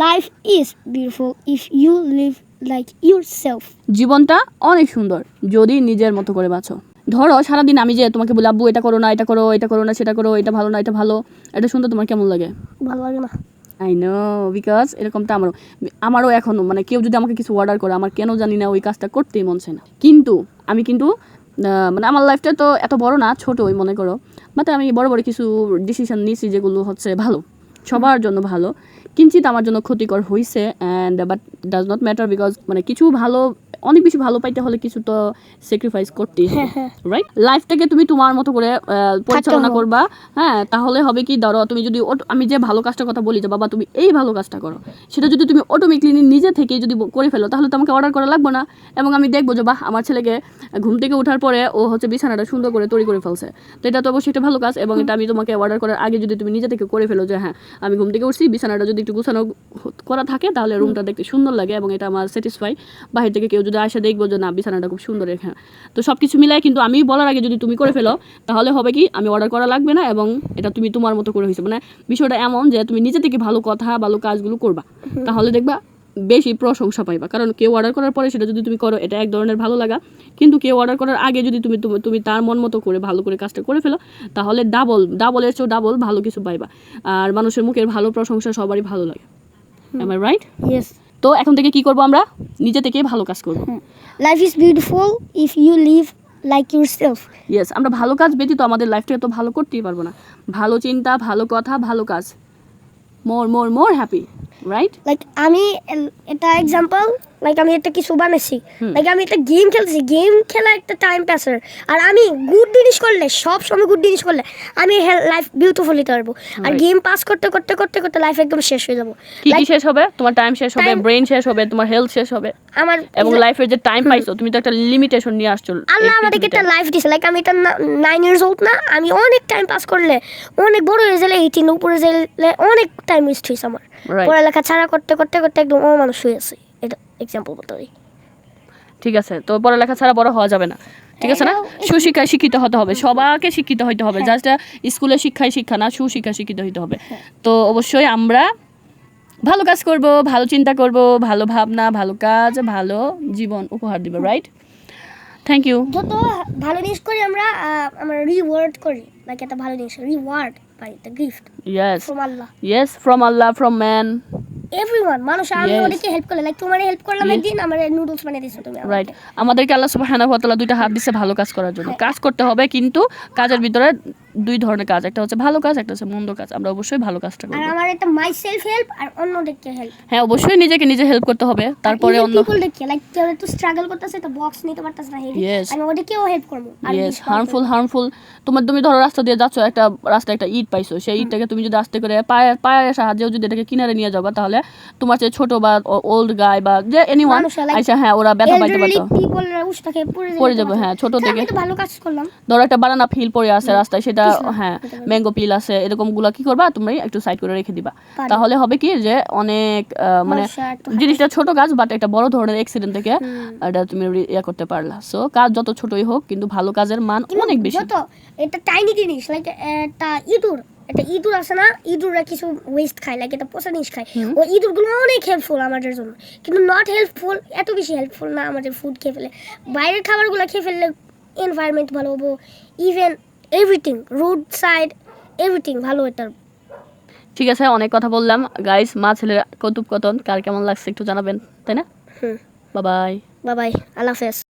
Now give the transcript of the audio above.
life is beautiful if you live like yourself. জীবনটা অনেক সুন্দর যদি নিজের মতো করে বাঁচো। ধরো সারাদিন আমি যে তোমাকে বলি আব্বু এটা করো না এটা করো এটা করো না সেটা করো এটা ভালো না এটা ভালো। এটা শুনতে তোমার কেমন লাগে? ভালো লাগে না। আই নো বিকজ এরকমটা আমারও আমারও এখনও মানে কেউ যদি আমাকে কিছু অর্ডার করে আমার কেন জানি না ওই কাজটা করতেই মন চায় না। কিন্তু আমি কিন্তু মানে আমার লাইফটা তো এত বড় না ছোটোই মনে করো বাট আমি বড় বড় কিছু ডিসিশন নিয়েছি যেগুলো হচ্ছে ভালো সবার জন্য ভালো। কিঞ্চিত আমার জন্য ক্ষতিকর হয়েছে and but does not matter because মানে কিছু ভালো অনেক বেশি ভালো পাইতে হলে কিছু তো স্যাক্রিফাইস করতেই রাইট লাইফটাকে তুমি তোমার মতো করে পরিচালনা করবা হ্যাঁ তাহলে হবে কি ধরো তুমি যদি আমি যে ভালো কাজটার কথা বলি যে বাবা তুমি এই ভালো কাজটা করো। সেটা যদি তুমি অটোমেটিকলি নিজে থেকেই যদি করে ফেলো তাহলে তো আমাকে অর্ডার করা লাগবে না। এবং আমি দেখব যে বাহ আমার ছেলেকে ঘুম থেকে ওঠার পরে ও হচ্ছে বিছানাটা সুন্দর করে তৈরি করে ফেলছে। তো এটা তো অবশ্যই একটা ভালো কাজ এবং এটা আমি তোমাকে অর্ডার করার আগে যদি তুমি নিজে থেকে করে ফেলো যে হ্যাঁ আমি ঘুম থেকে উঠছি বিছানাটা যদি একটু গুছানো করা থাকে তাহলে রুমটা দেখতে সুন্দর লাগে এবং এটা আমার স্যাটিসফাই বাহির থেকে কেউ যদি আসে দেখব যে না বিছানাটা খুব সুন্দর এখানে। তো সব কিছু মিলাই কিন্তু আমি বলার আগে যদি তুমি করে ফেলো তাহলে হবে কি আমি অর্ডার করা লাগবে না এবং এটা তুমি তোমার মতো করে হয়েছে। মানে বিষয়টা এমন যে তুমি নিজে থেকে ভালো কথা ভালো কাজগুলো করবা। তাহলে দেখবা বেশি প্রশংসা পাইবা। কারণ কেউ অর্ডার করার পরে সেটা যদি তুমি করো এটা এক ধরনের ভালো লাগা। কিন্তু কেউ অর্ডার করার আগে যদি তুমি তুমি- তার মন মতো করে ভালো করে কাজটা করে ফেলো তাহলে ডাবল ডাবলের চেয়েও ডাবল ভালো কিছু পাইবা। আর মানুষের মুখের ভালো প্রশংসা সবারই ভালো লাগে। আমার রাইট ইয়েস তো এখন থেকে কি করব আমরা? নিজে থেকে ভালো কাজ করব। Life is beautiful if you live like yourself. Yes আমরা ভালো কাজ ব্যতীত আমাদের লাইফটা তো ভালো করতেই পারব না। ভালো চিন্তা ভালো কথা ভালো কাজ। more more more happy right? Like ami and eta example like আমি একটা কিছু বানাইছি। লাইক আমি একটা গেম খেলতেছি। গেম খেলা একটা টাইম পাসের আর আমি গুড জিনিস করলে সব সময় গুড জিনিস করলে আমি লাইফ বিউটিফুল হতে পারব আর গেম পাস করতে করতে করতে করতে লাইফ একদম শেষ হয়ে যাব। কি কি শেষ হবে? তোমার টাইম শেষ হবে ব্রেন শেষ হবে তোমার হেলথ শেষ হবে। আমার এবং লাইফের যে টাইম পাইছো তুমি তো একটা লিমিটেশন নিয়ে আসছো। আল্লাহ আমাদেরকে একটা লাইফ দিছে। লাইক আমি এটা নাইন ইয়ার্স ওল্ড না আমি অনেক টাইম পাস করলে অনেক বড় হয়ে গেলে এইটিন উপরে গেলে অনেক টাইম ওয়েস্ট হয়েছে আমার. পড়ালেখা ছাড়া করতে করতে করতে একদম অমানুষ হয়ে আছে এটা এক্সাম্পল বলতে পারি। ঠিক আছে তো পড়ালেখা ছাড়া বড় হওয়া যাবে না। ঠিক আছে না? হ্যাঁ, সুশিক্ষায় শিক্ষিত হতে হবে। সবাইকে শিক্ষিত হইতে হবে। জাস্ট স্কুলের শিক্ষায় শিক্ষা না সুশিক্ষায় শিক্ষিত হইতে হবে। হ্যাঁ। তো অবশ্যই আমরা ভালো কাজ করব ভালো চিন্তা করব ভালো ভাবনা ভালো কাজ ভালো জীবন উপহার দিব রাইট থ্যাংক ইউ যত ভালো জিনিস করি আমরা আমরা রিওয়ার্ড করি। লাইক একটা ভালো জিনিস reward pi the gift yes from Allah yes from Allah from man everyone মানুষ আমি. অনেকে হেল্প করলে লাইক তোমারে হেল্প করলাম. একদিন আমার নুডলস বানিয়ে দিছো তুমি রাইট আমাদেরকে আল্লাহ সুবহানাহু ওয়া তাআলা দুইটা হাত দিছে ভালো কাজ করার জন্য কাজ করতে হবে কিন্তু কাজের ভিতরে দুই ধরনের কাজ একটা হচ্ছে ভালো কাজ একটা হচ্ছে মন্দ কাজ। আমরা অবশ্যই ভালো কাজটা আর আমার একটা মাই সেলফ হেল্প আর অন্যদেরকে হেল্প হ্যাঁ অবশ্যই নিজেকে নিজে হেল্প করতে হবে। তারপরে অন্য দেখে লাইক কেউ একটু স্ট্রাগল করতেছে তো বক্স নিতে পারতেছে না হেভি আমি ওদেরকেও হেল্প করব। আর ইয়েস হার্মফুল করব। হার্মফুল তোমার তুমি ধরো রাস্তা দিয়ে যাচ্ছ একটা রাস্তায় একটা ইট পাইছো সেই ইটটাকে তুমি যদি আস্তে করে পায়ের পায়ের সাহায্যেও যদি এটাকে কিনারে নিয়ে যাবা তাহলে তোমার চেয়ে ছোট বা ওল্ড গাই বা যে এনিওয়ান আচ্ছা হ্যাঁ ওরা ব্যথা পাইতে পারতো। পড়ে যাবে হ্যাঁ, ছোট তো থেকে। তো ভালো কাজ করলাম। ধরো একটা বানানা ফিল পড়ে আছে রাস্তায় সেটা কিছু না, হ্যাঁ ম্যাঙ্গো পিল আছে এরকমগুলা কি করবা? তুমি একটু সাইড করে রেখে দিবা। তাহলে হবে কি যে অনেক মানে জিনিসটা ছোট কাজ বাট একটা বড় ধরনের অ্যাক্সিডেন্ট থেকে এটা তুমি ইয়ে করতে পারলা। সো কাজ যত ছোটই হোক কিন্তু ভালো কাজের মান অনেক বেশি। যত এটা টাইনি জিনিস লাইক একটা ইঁদুর একটা ইঁদুর আছে না ইঁদুররা কিছু ওয়েস্ট খায় লাইক এটা পোষা জিনিস খায়। ও ইঁদুরগুলো অনেক হেল্পফুল আমাদের জন্য কিন্তু নট হেল্পফুল এত বেশি হেল্পফুল না আমাদের ফুড খেয়ে ফেলে। বাইরের খাবারগুলো খেয়ে ফেললে এনভায়রনমেন্ট ভালো হব even everything road side everything ভালো হতো ঠিক আছে অনেক কথা বললাম। গাইস মা ছেলের কৌতুক কতন কার কেমন লাগছে একটু জানাবেন তাই না? হুম। বাবাই বাবাই আল্লাহ হাফেজ।